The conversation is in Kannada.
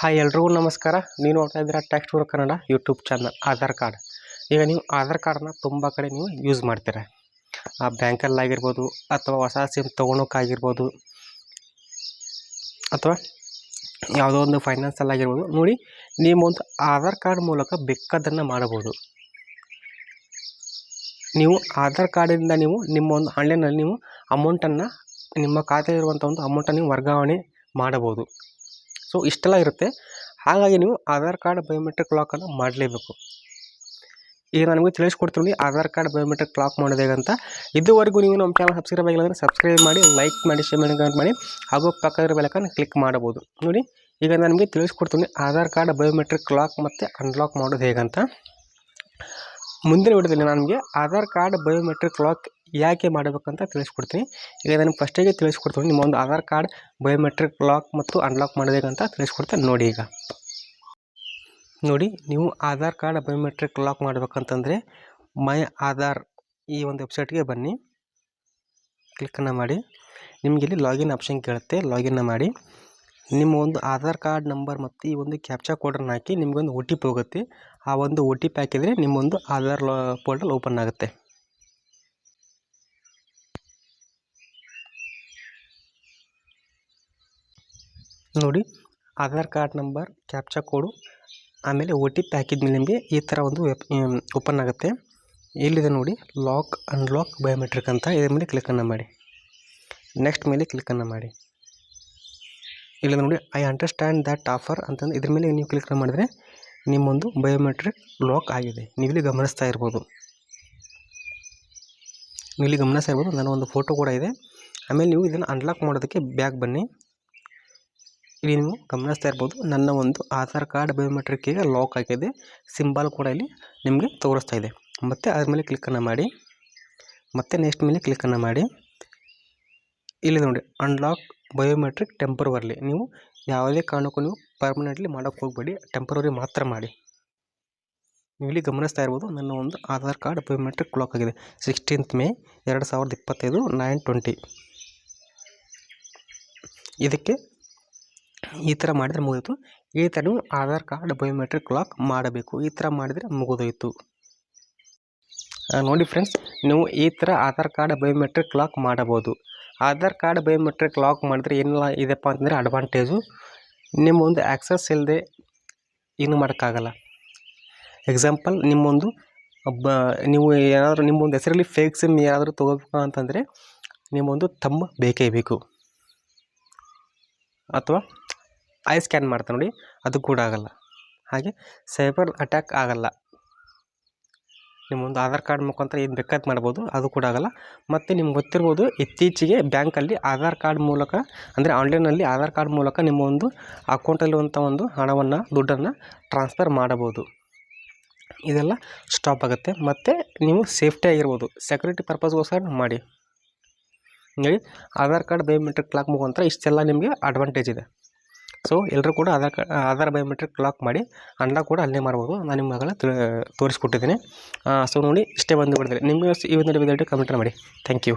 ಹಾಯ್ ಎಲ್ರಿಗೂ ನಮಸ್ಕಾರ. ನೀವು ನೋಡ್ತಾ ಇದ್ದೀರಾ text tour Kannada YouTube channel Aadhaar card ಈಗ ನೀವು ಆಧಾರ್ ಕಾರ್ಡನ್ನ ತುಂಬ ಕಡೆ ನೀವು ಯೂಸ್ ಮಾಡ್ತೀರ. ಆ ಬ್ಯಾಂಕಲ್ಲಾಗಿರ್ಬೋದು ಅಥವಾ ಹೊಸ ಸಿಮ್ ತೊಗೊಳೋಕ್ಕಾಗಿರ್ಬೋದು ಅಥವಾ ಯಾವುದೋ ಒಂದು ಫೈನಾನ್ಸಲ್ಲಾಗಿರ್ಬೋದು ನೋಡಿ ನಿಮ್ಮೊಂದು ಆಧಾರ್ ಕಾರ್ಡ್ ಮೂಲಕ ಬೇಕಾದ್ದನ್ನು ಮಾಡಬಹುದು ನೀವು ಆಧಾರ್ ಕಾರ್ಡಿಂದ ನೀವು ನಿಮ್ಮ ಒಂದು ಆನ್ಲೈನಲ್ಲಿ ನೀವು ಅಮೌಂಟನ್ನು ನಿಮ್ಮ ಖಾತೆಯಲ್ಲಿರುವಂಥ ಒಂದು ಅಮೌಂಟನ್ನು ನೀವು ವರ್ಗಾವಣೆ ಮಾಡಬೋದು. ಸೊ ಇಷ್ಟೆಲ್ಲ ಇರುತ್ತೆ. ಹಾಗಾಗಿ ನೀವು ಆಧಾರ್ ಕಾರ್ಡ್ ಬಯೋಮೆಟ್ರಿಕ್ ಲಾಕನ್ನು ಮಾಡಲೇಬೇಕು. ಈಗ ನಾನು ನಿಮಗೆ ತಿಳಿಸ್ಕೊಡ್ತೀನಿ ಆಧಾರ್ ಕಾರ್ಡ್ ಬಯೋಮೆಟ್ರಿಕ್ ಲಾಕ್ ಮಾಡೋದು ಹೇಗೆ ಅಂತ. ಇದುವರೆಗೂ ನೀವು ನಮ್ಮ ಚಾನಲ್ ಸಬ್ಸ್ಕ್ರೈಬ್ ಆಗಿಲ್ಲ ಅಂದರೆ ಸಬ್ಸ್ಕ್ರೈಬ್ ಮಾಡಿ, ಲೈಕ್ ಮಾಡಿ, ಶೇರ್ ಮಾಡಿ ಹಾಗೂ ಪಕ್ಕದ ಬೆಲಕನ್ನು ಕ್ಲಿಕ್ ಮಾಡ್ಬೋದು ನೋಡಿ, ಈಗ ನಾನು ನಿಮಗೆ ತಿಳಿಸ್ಕೊಡ್ತೀನಿ ಆಧಾರ್ ಕಾರ್ಡ್ ಬಯೋಮೆಟ್ರಿಕ್ ಲಾಕ್ ಮತ್ತು ಅನ್ಲಾಕ್ ಮಾಡೋದು ಹೇಗಂತ ಮುಂದಿನ ವಿಡಿಯೋದಲ್ಲಿ ನಾನು ನಿಮಗೆ ಆಧಾರ್ ಕಾರ್ಡ್ ಬಯೋಮೆಟ್ರಿಕ್ ಲಾಕ್ ಯಾಕೆ ಮಾಡಬೇಕಂತ ತಿಳಿಸ್ಕೊಡ್ತೀನಿ. ಈಗ ನಾನು ಫಸ್ಟಿಗೆ ತಿಳಿಸ್ಕೊಡ್ತೀನಿ. ನಿಮ್ಮ ಒಂದು ಆಧಾರ್ ಕಾರ್ಡ್ ಬಯೋಮೆಟ್ರಿಕ್ ಲಾಕ್ ಮತ್ತು ಅನ್ಲಾಕ್ ಮಾಡಬೇಕಂತ ತಿಳಿಸ್ಕೊಡ್ತೇನೆ ನೋಡಿ ಈಗ. ನೋಡಿ, ನೀವು ಆಧಾರ್ ಕಾರ್ಡ್ ಬಯೋಮೆಟ್ರಿಕ್ ಲಾಕ್ ಮಾಡಬೇಕಂತಂದರೆ ಮೈ ಆಧಾರ್ ಈ ಒಂದು ವೆಬ್ಸೈಟ್ಗೆ ಬನ್ನಿ. ಕ್ಲಿಕ್ಕನ್ನು ಮಾಡಿ. ನಿಮಗೆ ಇಲ್ಲಿ ಲಾಗಿನ್ ಆಪ್ಷನ್ ಕೇಳುತ್ತೆ. ಲಾಗಿನ್ನ ಮಾಡಿ. ನಿಮ್ಮ ಒಂದು ಆಧಾರ್ ಕಾರ್ಡ್ ನಂಬರ್ ಮತ್ತು ಈ ಒಂದು ಕ್ಯಾಪ್ಚಾ ಕೋಡನ್ನು ಹಾಕಿ ನಿಮಗೊಂದು ಒ ಟಿ ಪಿ ಹೋಗುತ್ತೆ. ಆ ಒಂದು ಒ ಟಿ ಪಿ ಹಾಕಿದರೆ ನಿಮ್ಮೊಂದು ಆಧಾರ್ ಪೋರ್ಟಲ್ ಓಪನ್ ಆಗುತ್ತೆ. ನೋಡಿ, Aadhaar card number, captcha code, ಆಮೇಲೆ ಒ ಟಿ ಪಿ ಹಾಕಿದ್ಮೇಲೆ ನಿಮಗೆ ಈ ಥರ ಒಂದು ವೆಬ್ ಓಪನ್ ಆಗುತ್ತೆ. ಇಲ್ಲಿದೆ ನೋಡಿ, ಲಾಕ್, ಅನ್ಲಾಕ್ ಬಯೋಮೆಟ್ರಿಕ್ ಅಂತ ಇದ್ರ ಮೇಲೆ ಕ್ಲಿಕ್ಕನ್ನು ಮಾಡಿ. ನೆಕ್ಸ್ಟ್ ಮೇಲೆ ಕ್ಲಿಕ್ಕನ್ನು ಮಾಡಿ. ಇಲ್ಲಿ ನೋಡಿ, ಐ ಅಂಡರ್ಸ್ಟ್ಯಾಂಡ್ ದ್ಯಾಟ್ ಆಫರ್ ಅಂತಂದು ಇದ್ರ ಮೇಲೆ ನೀವು ಕ್ಲಿಕ್ ಮಾಡಿದರೆ ನಿಮ್ಮೊಂದು ಬಯೋಮೆಟ್ರಿಕ್ ಲಾಕ್ ಆಗಿದೆ. ನೀವಿಲ್ಲಿ ಗಮನಿಸ್ತಾ ಇರ್ಬೋದು. ನೀವು ಇಲ್ಲಿ ಗಮನಿಸ್ತಾ ಇರ್ಬೋದು, ನನ್ನ ಒಂದು ಫೋಟೋ ಕೂಡ ಇದೆ. ಆಮೇಲೆ ನೀವು ಇದನ್ನು ಅನ್ಲಾಕ್ ಮಾಡೋದಕ್ಕೆ ಬ್ಯಾಗ್ ಬನ್ನಿ. ಇಲ್ಲಿ ನೀವು ಗಮನಿಸ್ತಾ ಇರ್ಬೋದು. ನನ್ನ ಒಂದು ಆಧಾರ್ ಕಾರ್ಡ್ ಬಯೋಮೆಟ್ರಿಕ್ ಈಗ ಲಾಕ್ ಆಗಿದೆ. ಸಿಂಬಲ್ ಕೂಡ ಇಲ್ಲಿ ನಿಮಗೆ ತೋರಿಸ್ತಾ ಇದೆ. ಮತ್ತು ಅದ್ರ ಮೇಲೆ ಕ್ಲಿಕ್ಕನ್ನು ಮಾಡಿ. ಮತ್ತೆ ನೆಕ್ಸ್ಟ್ ಮೇಲೆ ಕ್ಲಿಕ್ಕನ್ನು ಮಾಡಿ. ಇಲ್ಲಿ ನೋಡಿ ಅನ್ಲಾಕ್ ಬಯೋಮೆಟ್ರಿಕ್ ಟೆಂಪರ್ವರ್ಲಿ ನೀವು ಯಾವುದೇ ಕಾರಣಕ್ಕೂ ನೀವು ಪರ್ಮನೆಂಟ್ಲಿ ಮಾಡೋಕ್ಕೆ ಹೋಗಬೇಡಿ. ಟೆಂಪರರಿ ಮಾತ್ರ ಮಾಡಿ. ನೀವು ಇಲ್ಲಿ ಗಮನಿಸ್ತಾ ಇರ್ಬೋದು, ನನ್ನ ಒಂದು ಆಧಾರ್ ಕಾರ್ಡ್ ಬಯೋಮೆಟ್ರಿಕ್ ಲಾಕ್ ಆಗಿದೆ. ಸಿಕ್ಸ್ಟೀನ್ತ್ ಮೇ ಎರಡು ಸಾವಿರದ ಇಪ್ಪತ್ತೈದು ನೈನ್ ಟ್ವೆಂಟಿ ಇದಕ್ಕೆ ಈ ಥರ ಮಾಡಿದರೆ ಮುಗಿಯಿತು ಈ ಥರ ನೀವು ಆಧಾರ್ ಕಾರ್ಡ್, ಬಯೋಮೆಟ್ರಿಕ್ ಲಾಕ್ ಮಾಡಬೇಕು. ಈ ಥರ ಮಾಡಿದರೆ ಮುಗಿದೋಯ್ತು. ನೋಡಿ ಫ್ರೆಂಡ್ಸ್, ನೀವು ಈ ಥರ ಆಧಾರ್ ಕಾರ್ಡ್, ಬಯೋಮೆಟ್ರಿಕ್ ಲಾಕ್ ಮಾಡಬೋದು. ಆಧಾರ್ ಕಾರ್ಡ್, ಬಯೋಮೆಟ್ರಿಕ್ ಲಾಕ್ ಮಾಡಿದರೆ ಏನೆಲ್ಲ ಇದೆಪ್ಪ ಅಂತಂದರೆ ಅಡ್ವಾಂಟೇಜು. ನಿಮ್ಮ ಒಂದು ಆ್ಯಕ್ಸಸ್ ಇಲ್ಲದೆ ಏನು ಮಾಡೋಕ್ಕಾಗಲ್ಲ. ಎಕ್ಸಾಂಪಲ್, ನಿಮ್ಮೊಂದು ಬ, ನೀವು ಏನಾದರೂ, ನಿಮ್ಮೊಂದು ಹೆಸರಲ್ಲಿ ಫೇಕ್ ಸಿಮ್ ಏನಾದರೂ ತೊಗೋಬೇಕು ಅಂತಂದರೆ ನಿಮ್ಮೊಂದು ತಮ್ಮ ಬೇಕೇ ಬೇಕು. ಅಥವಾ ಐ ಸ್ಕ್ಯಾನ್ ಮಾಡ್ತಾರೆ ನೋಡಿ, ಅದು ಕೂಡ ಆಗಲ್ಲ. ಹಾಗೆ ಸೈಬರ್ ಅಟ್ಯಾಕ್ ಆಗಲ್ಲ. ನಿಮ್ಮೊಂದು ಆಧಾರ್ ಕಾರ್ಡ್ ಮುಖಾಂತರ ಏನು ಬೇಕಾದ ಮಾಡ್ಬೋದು, ಅದು ಕೂಡ ಆಗಲ್ಲ. ಮತ್ತು ನಿಮ್ಗೆ ಗೊತ್ತಿರ್ಬೋದು, ಇತ್ತೀಚೆಗೆ ಬ್ಯಾಂಕಲ್ಲಿ ಆಧಾರ್ ಕಾರ್ಡ್ ಮೂಲಕ, ಅಂದರೆ ಆನ್ಲೈನಲ್ಲಿ ಆಧಾರ್ ಕಾರ್ಡ್ ಮೂಲಕ ನಿಮ್ಮ ಒಂದು ಅಕೌಂಟಲ್ಲಿರುವಂಥ ಒಂದು ಹಣವನ್ನು, ದುಡ್ಡನ್ನು ಟ್ರಾನ್ಸ್ಫರ್ ಮಾಡಬಹುದು ಇದೆಲ್ಲ ಸ್ಟಾಪ್ ಆಗುತ್ತೆ. ಮತ್ತು ನೀವು ಸೇಫ್ಟಿ ಆಗಿರ್ಬೋದು. ಸೆಕ್ಯೂರಿಟಿ ಪರ್ಪಸ್ಗೋಸ್ಕರ ಮಾಡಿ. ಹೇಳಿ ಆಧಾರ್ ಕಾರ್ಡ್ ಬಯೋಮೆಟ್ರಿಕ್ ಕ್ಲಾಕ್ ಮುಖಾಂತರ ಇಷ್ಟೆಲ್ಲ ನಿಮಗೆ ಅಡ್ವಾಂಟೇಜ್ ಇದೆ. ಸೊ ಎಲ್ಲರೂ ಕೂಡ ಆಧಾರ್ ಕಾ ಆಧಾರ್ ಬಯೋಮೆಟ್ರಿಕ್ ಲಾಕ್ ಮಾಡಿ ಅನ್ಲಾಕ್ ಕೂಡ ಅಲ್ಲೇ ಮಾಡ್ಬೋದು ನಾನು ನಿಮಗಾಗಲೇ ತೋರಿಸ್ಕೊಟ್ಟಿದ್ದೀನಿ. ಸೊ ನೋಡಿ, ಇಷ್ಟೇ ಬಂದು ಬಿಡಿದ್ರೆ ನಿಮಗೆ ಈ ಒಂದು ಕಮೆಂಟ್ ಮಾಡಿ. Thank you